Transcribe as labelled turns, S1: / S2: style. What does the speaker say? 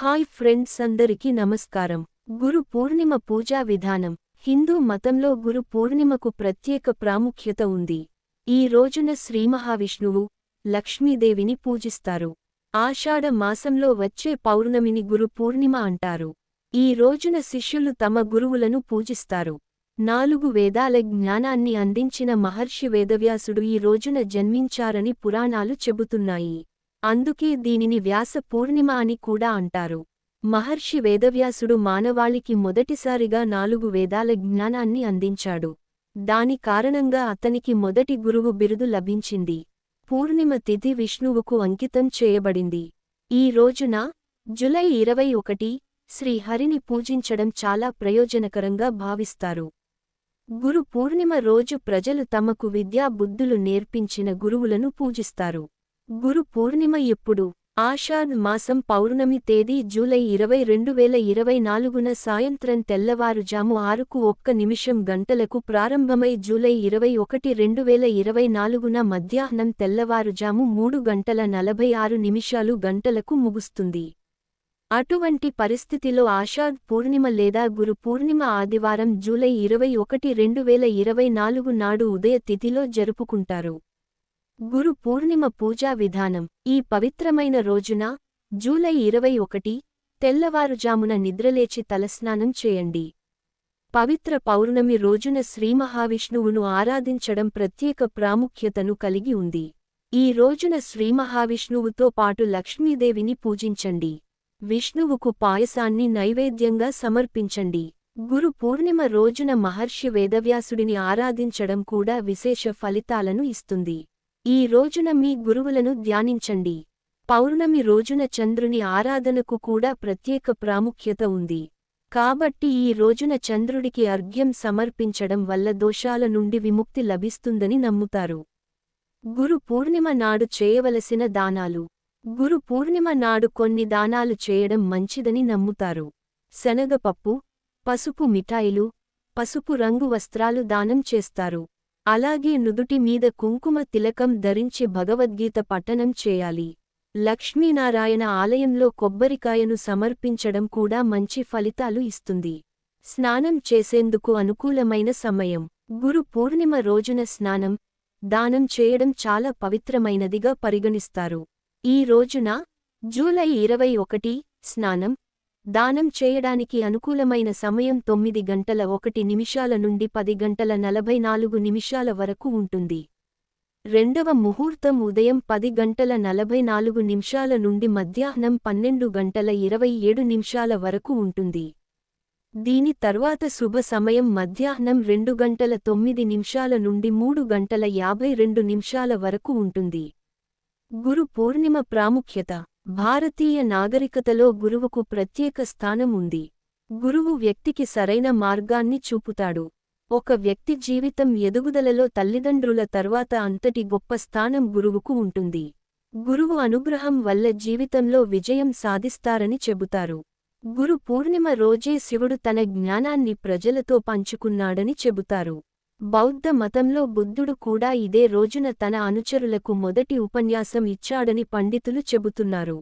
S1: Hi friends అందరికీ నమస్కారం. గురు పూర్ణిమ పూజా విధానం. హిందూ మతంలో గురు పూర్ణిమకు ప్రత్యేక ప్రాముఖ్యత ఉంది. ఈ రోజున శ్రీమహావిష్ణువు లక్ష్మీదేవిని పూజిస్తారు. ఆషాఢ మాసంలో వచ్చే పౌర్ణమిని గురు పూర్ణిమ అంటారు. ఈ రోజున శిష్యులు తమ గురువులను పూజిస్తారు. నాలుగు వేదాల జ్ఞానాన్ని అందించిన మహర్షి వేదవ్యాసుడు ఈ రోజున జన్మించారని పురాణాలు చెబుతున్నాయి. అందుకే దీనిని వ్యాస పూర్ణిమ అని కూడా అంటారు. మహర్షి వేదవ్యాసుడు మానవాళికి మొదటిసారిగా నాలుగు వేదాల జ్ఞానాన్ని అందించాడు. దాని కారణంగా అతనికి మొదటి గురువు బిరుదు లభించింది. పూర్ణిమ తిథి విష్ణువుకు అంకితం చేయబడింది. ఈ రోజున జులై ఇరవై ఒకటి శ్రీహరిని పూజించడం చాలా ప్రయోజనకరంగా భావిస్తారు. గురు పూర్ణిమ రోజు ప్రజలు తమకు విద్యా బుద్ధులు నేర్పించిన గురువులను పూజిస్తారు. గురు పూర్ణిమ ఎప్పుడు? ఆషాఢ్ మాసం పౌర్ణమి తేదీ జూలై ఇరవై రెండు వేల ఇరవై నాలుగున సాయంత్రం తెల్లవారుజాము ఆరుకు ఒక్క నిమిషం గంటలకు ప్రారంభమై జూలై ఇరవై ఒకటి రెండు వేల ఇరవై నాలుగున మధ్యాహ్నం తెల్లవారుజాము మూడు గంటల నలభై ఆరు నిమిషాలు గంటలకు ముగుస్తుంది. అటువంటి పరిస్థితిలో ఆషాఢ్ పూర్ణిమ లేదా గురు పూర్ణిమ ఆదివారం జూలై ఇరవై ఒకటి రెండు వేల ఇరవై నాలుగు నాడు ఉదయ తిథిలో జరుపుకుంటారు. గురు పూర్ణిమ పూజా విధానం. ఈ పవిత్రమైన రోజున జూలై ఇరవై ఒకటి తెల్లవారుజామున నిద్రలేచి తలస్నానం చేయండి. పవిత్ర పౌర్ణమి రోజున శ్రీమహావిష్ణువును ఆరాధించడం ప్రత్యేక ప్రాముఖ్యతను కలిగి ఉంది. ఈ రోజున శ్రీమహావిష్ణువుతో పాటు లక్ష్మీదేవిని పూజించండి. విష్ణువుకు పాయసాన్ని నైవేద్యంగా సమర్పించండి. గురు పూర్ణిమ రోజున మహర్షి వేదవ్యాసుడిని ఆరాధించడం కూడా విశేష ఫలితాలను ఇస్తుంది. ఈ రోజున మీ గురువులను ధ్యానించండి. పౌర్ణమి రోజున చంద్రుని ఆరాధనకు కూడా ప్రత్యేక ప్రాముఖ్యత ఉంది. కాబట్టి ఈ రోజున చంద్రుడికి అర్ఘ్యం సమర్పించడం వల్ల దోషాల నుండి విముక్తి లభిస్తుందని నమ్ముతారు. గురు పూర్ణిమ నాడు చేయవలసిన దానాలు. గురు పూర్ణిమ నాడు కొన్ని దానాలు చేయడం మంచిదని నమ్ముతారు. శనగపప్పు పసుపు మిఠాయిలు పసుపు రంగు వస్త్రాలు దానం చేస్తారు. అలాగే నుదుటి మీద కుంకుమ తిలకం ధరించి భగవద్గీత పఠనం చేయాలి. లక్ష్మీనారాయణ ఆలయంలో కొబ్బరికాయను సమర్పించడం కూడా మంచి ఫలితాలు ఇస్తుంది. స్నానం చేసేందుకు అనుకూలమైన సమయం. గురు పూర్ణిమ రోజున స్నానం దానం చేయడం చాలా పవిత్రమైనదిగా పరిగణిస్తారు. ఈ రోజున జూలై ఇరవై ఒకటి స్నానం దానం చేయడానికి అనుకూలమైన సమయం తొమ్మిది గంటల ఒకటి నిమిషాల నుండి పది గంటల నలభై నాలుగు నిమిషాల వరకు ఉంటుంది. రెండవ ముహూర్తం ఉదయం పది గంటల నలభై నాలుగు నిమిషాల నుండి మధ్యాహ్నం పన్నెండు గంటల ఇరవై ఏడు నిమిషాల వరకు ఉంటుంది. దీని తర్వాత శుభ సమయం మధ్యాహ్నం రెండు గంటల తొమ్మిది నిమిషాల నుండి మూడు గంటల యాభై రెండు నిమిషాల వరకు ఉంటుంది. గురు పూర్ణిమ ప్రాముఖ్యత భారతీయ నాగరికతలో గురువుకు ప్రత్యేక స్థానం ఉంది. గురువు వ్యక్తికి సరైన మార్గాన్ని చూపుతాడు. ఒక వ్యక్తి జీవితం ఎదుగుదలలో తల్లిదండ్రుల తర్వాత అంతటి గొప్ప స్థానం గురువుకు ఉంటుంది. గురువు అనుగ్రహం వల్ల జీవితంలో విజయం సాధిస్తారని చెబుతారు. గురు పూర్ణిమ రోజే శివుడు తన జ్ఞానాన్ని ప్రజలతో పంచుకున్నాడని చెబుతారు. బౌద్ధ మతంలో బుద్ధుడు కూడా ఇదే రోజున తన అనుచరులకు మొదటి ఉపన్యాసం ఇచ్చాడని పండితులు చెబుతున్నారు.